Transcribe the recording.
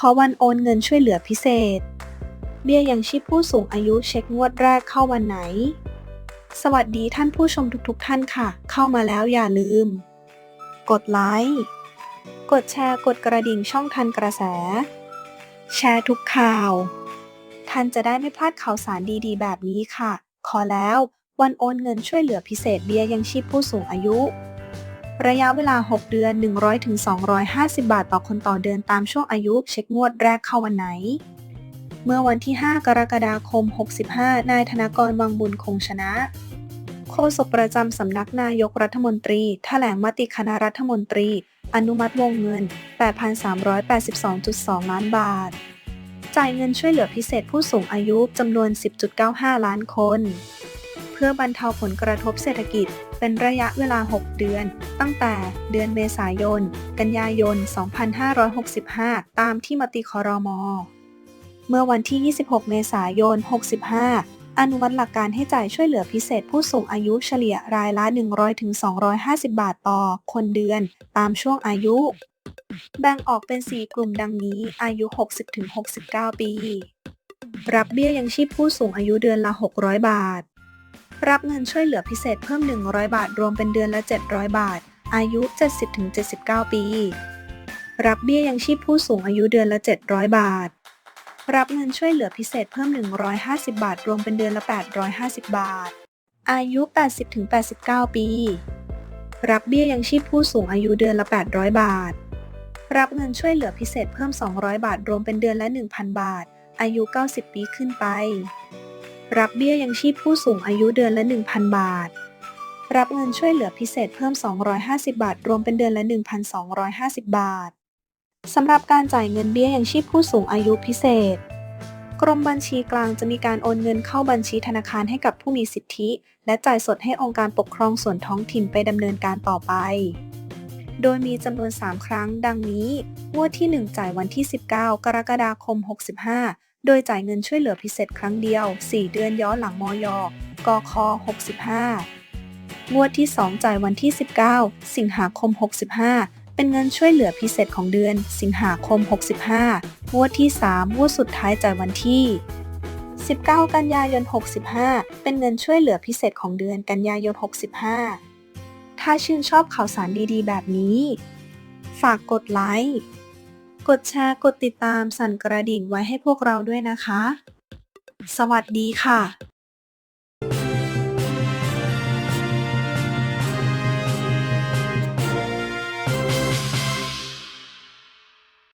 ขอวันโอนเงินช่วยเหลือพิเศษ เบี้ยยังชีพผู้สูงอายุเช็คงวดแรกเข้าวันไหน สวัสดีท่านผู้ชมทุกๆทท่านค่ะ เข้ามาแล้วอย่าลืม กดไลค์ กดแชร์ กดกระดิ่งช่องทันกระแส แชร์ทุกข่าว ท่านจะได้ไม่พลาดข่าวสารดีๆ แบบนี้ค่ะ ขอแล้ววันโอนเงินช่วยเหลือพิเศษเบี้ยยังชีพผู้สูงอายุ ระยะเวลา 6 เดือน 100-250 บาทต่อคนต่อเดือนตามช่วงอายุ เช็คงวดแรกเข้าวันไหน เมื่อวันที่ 5 กรกฎาคม 65 นายธนกรวังบุญคงชนะ โฆษกประจำสำนักนายกรัฐมนตรีแถลงมติคณะรัฐมนตรี อนุมัติวงเงิน 8,382.2 ล้านบาท จ่ายเงินช่วยเหลือพิเศษผู้สูงอายุจำนวน 10.95 ล้านคน เพื่อบรรเทาผลกระทบเศรษฐกิจ เป็นระยะเวลา 6 เดือน ตั้งแต่เดือนเมษายน กันยายน 2565 ตามที่มติคอรมอเมื่อวันที่ 26 เมษายน 65 อนุมัติหลักการให้จ่ายช่วยเหลือพิเศษผู้สูงอายุเฉลี่ยรายละ 100-250 บาทต่อคนเดือน ตามช่วงอายุ แบ่งออกเป็น 4 กลุ่มดังนี้ อายุ 60-69 ปี รับเบี้ยยังชีพผู้สูงอายุเดือนละ 600 บาท รับเงินช่วยเหลือพิเศษเพิ่ม 100 บาท รวมเป็นเดือนละ 700 บาท อายุ 70-79 ปี รับเบี้ยยังชีพผู้สูงอายุเดือนละ 700 บาท รับเงินช่วยเหลือพิเศษเพิ่ม 150 บาท รวมเป็นเดือนละ 850 บาท อายุ 80-89 ปี รับเบี้ยยังชีพผู้สูงอายุเดือนละ 800 บาท รับเงินช่วยเหลือพิเศษเพิ่ม 200 บาท รวมเป็นเดือนละ 1,000 บาท อายุ 90 ปีขึ้นไป รับเบี้ยยังชีพผู้สูงอายุเดือนละ 1,000 บาท รับเงินช่วยเหลือพิเศษเพิ่ม 250 บาท รวมเป็นเดือนละ 1,250 บาท สำหรับการจ่ายเงินเบี้ยยังชีพผู้สูงอายุพิเศษ กรมบัญชีกลางจะมีการโอนเงินเข้าบัญชีธนาคารให้กับผู้มีสิทธิ และจ่ายสดให้องค์การปกครองส่วนท้องถิ่นไปดำเนินการต่อไป โดยมีจำนวน 3 ครั้ง ดังนี้ งวดที่ 1 จ่ายวันที่ 19 กรกฎาคม 65 โดยจ่ายเงินช่วยเหลือพิเศษครั้งเดียว 4 เดือนย้อนหลังมยกค65 งวดที่ 2 จ่ายวันที่ 19 สิงหาคม 65 เป็นเงินช่วยเหลือพิเศษของเดือน สิงหาคม 65 งวดที่ 3 งวดสุดท้ายจ่ายวันที่ 19 กันยายน 65 เป็นเงินช่วยเหลือพิเศษของเดือนกันยายน 65 ถ้าชื่นชอบข่าวสารดีๆ แบบนี้ ฝากกดไลค์ กดแชร์ กดติดตาม สั่นกระดิ่งไว้ให้พวกเราด้วยนะคะ สวัสดีค่ะ